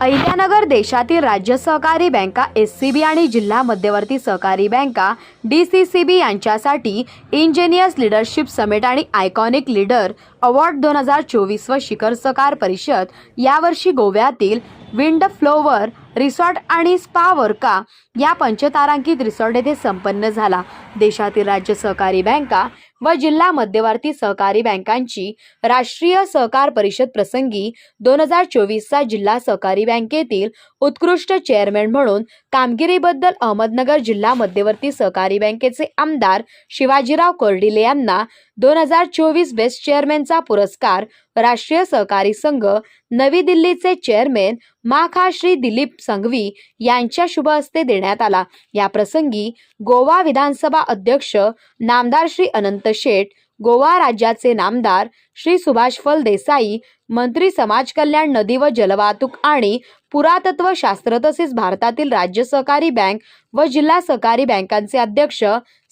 अहिल्यानगर देशातील राज्य सहकारी बँका एस सी बी आणि जिल्हा मध्यवर्ती सहकारी बँका डी सी सी बी यांच्यासाठी इंजिनियर्स लिडरशिप समिट आणि आयकॉनिक लीडर अवॉर्ड दोन हजार चोवीस व शिखर सहकार परिषद यावर्षी गोव्यातील विंड फ्लोवर रिसॉर्ट आणि स्पा का या पंचतारांकित रिसॉर्ट येथे संपन्न झाला. देशातील राज्य सहकारी बँका व जिल्हा मध्यवर्ती सहकारी बँकांची राष्ट्रीय सहकार परिषद प्रसंगी दोन हजार चोवीसचा जिल्हा सहकारी बँकेतील उत्कृष्ट चेअरमॅन म्हणून कामगिरीबद्दल अहमदनगर जिल्हा मध्यवर्ती सहकारी बँकेचे आमदार शिवाजीराव कर्डिले यांना दोन हजार चोवीस बेस्ट चेअरमॅनचा पुरस्कार राष्ट्रीय सहकारी संघ नवी दिल्लीचे चेअरमॅन माखा श्री दिलीप संघवी यांच्या शुभ हस्ते देण्यात आला. या प्रसंगी गोवा विधानसभा अध्यक्ष नामदार श्री अनंत शेठ गोवा राज्याचे नामदार श्री सुभाष फल देसाई मंत्री समाज कल्याण नदी व जलवाहतूक आणि पुरातत्व शास्त्र तसेच भारतातील राज्य सहकारी बँक व जिल्हा सहकारी बँकांचे अध्यक्ष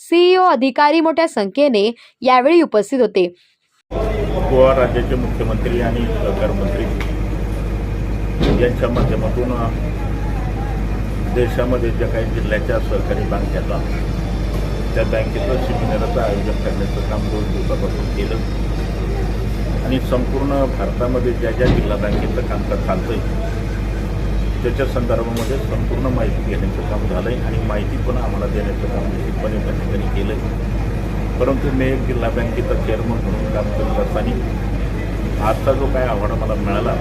सीईओ अधिकारी मोठ्या संख्येने यावेळी उपस्थित होते. गोवा राज्याचे मुख्यमंत्री आणि सहकार मंत्री यांच्या माध्यमातून देशामध्ये ज्या काही जिल्ह्याच्या सहकारी बँकेचा त्या बँकेचं सेमिनारचं आयोजन करण्याचं काम दोन दिवसापासून केलं. आणि संपूर्ण भारतामध्ये ज्या ज्या जिल्हा बँकेचं कामकाज चालतंय त्याच्या संदर्भामध्ये संपूर्ण माहिती घेण्याचं काम झालं आहे आणि माहिती पण आम्हाला देण्याचं काम निश्चितपणे त्या ठिकाणी केलं आहे परंतु मी एक जिल्हा बँकेचा चेअरमन म्हणून काम करत असताना आजचा जो काय आव्हाड मला मिळाला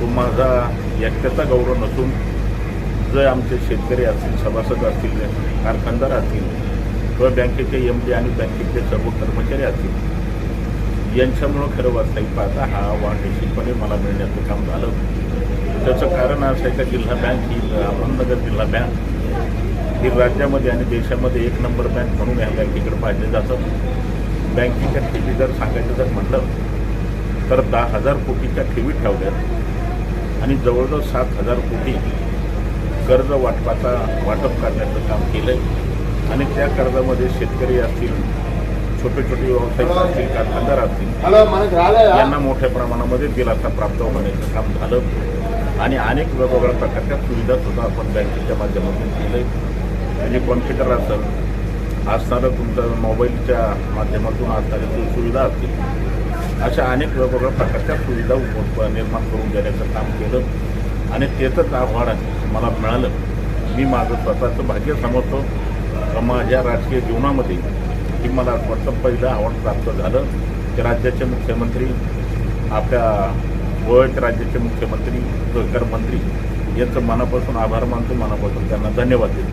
तो माझा एकट्याचा गौरव नसून जे आमचे शेतकरी असतील सभासद असतील कारखानदार असतील किंवा बँकेचे एम डी आणि बँकेचे सर्व कर्मचारी असतील यांच्यामुळं खरं वास्तविक पाहता हा अवॉर्ड निश्चितपणे मला मिळण्याचं काम झालं. त्याचं कारण असं आहे का जिल्हा बँक ही अहमदनगर जिल्हा बँक ही राज्यामध्ये आणि देशामध्ये एक नंबर बँक म्हणून या बँकेकडे पाहिलं जातं. बँकेच्या ठेवी जर सांगायचं जर म्हटलं तर दहा हजार कोटीच्या ठेवी ठेवल्यात आणि जवळजवळ सात हजार कोटी कर्ज वाटपाचा वाटप करण्याचं काम केलं आहे आणि त्या कर्जामध्ये शेतकरी असतील छोटे छोटे व्यावसायिक असतील कारखानदार असतील यांना मोठ्या प्रमाणामध्ये दिलासा प्राप्त होण्याचं काम झालं. आणि अनेक वेगवेगळ्या प्रकारच्या सुविधा सुद्धा आपण बँकेच्या माध्यमातून केलं म्हणजे कॉम्प्युटर असेल असणारं तुमचं मोबाईलच्या माध्यमातून असणाऱ्या सुविधा असतील अशा अनेक वेगवेगळ्या प्रकारच्या सुविधा निर्माण करून देण्याचं काम केलं. आणि त्याचंच आव्हान मला मिळालं. मी माझं स्वतःचं भाग्य समजतो. का माझ्या राजकीय जीवनामध्ये की मला वाटतं पहिलं आव्हान प्राप्त झालं. की राज्याचे मुख्यमंत्री आपल्या गोव्याच्या राज्याचे मुख्यमंत्री सहकार मंत्री यांचं मनापासून आभार मानतो मनापासून त्यांना धन्यवाद देतो.